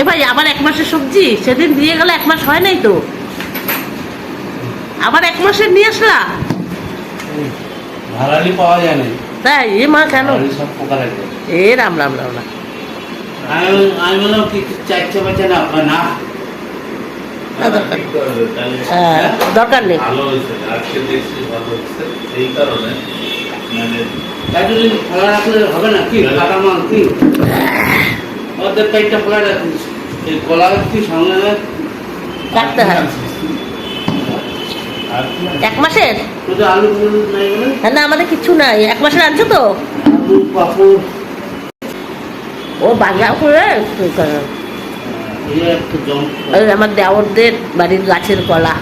এ ভাই আবার এক মাসের সবজি? সেদিন দিয়ে গেলে এক মাস হয় নাই তো। আবার এক মাসের নিয়ে আসলা? ভাড়ালি পাওয়া যায় না তাই এ মা কেন? এ রাম রাম রাম রাম। আমি আমি বললাম কি চাইছে বাচ্চা না? কয় না? না, দরকার নেই। হ্যাঁ, মানে হবে না কি? মাল পেটটা খোলা এই কলা কি সঙ্গে কাটতে হয়। এক মাসের? বলে? হ্যাঁ না আমাদের কিচ্ছু নাই। এক মাসের আনছো তো? ও বাজার করে আমার দেওরদের বাড়ির গাছের কলা।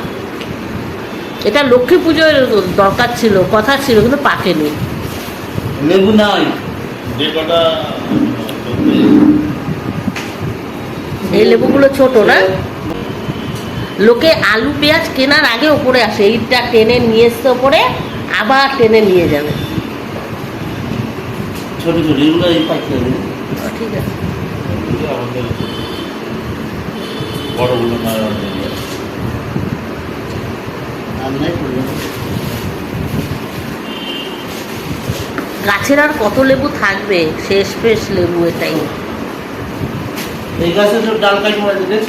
এটা লক্ষ্মী পুজোর দরকার ছিল কথা ছিল কিন্তু পাকেনি। লেবু নাই। যে কটা এই লেবুগুলো ছোট না? লোকে আলু পেঁয়াজ কেনার আগে ওপরে আসে। এইটা টেনে নিয়ে এসছে ওপরে আবার টেনে নিয়ে যাবে। ছোট ছোট এগুলো এই পাইতে ঠিক আছে। বড়গুলো গাছের আর কত লেবু থাকবে? শেষ ফেস লেবু এটাই। এই গাছে তো ডাল কাটি মারা দেখছ?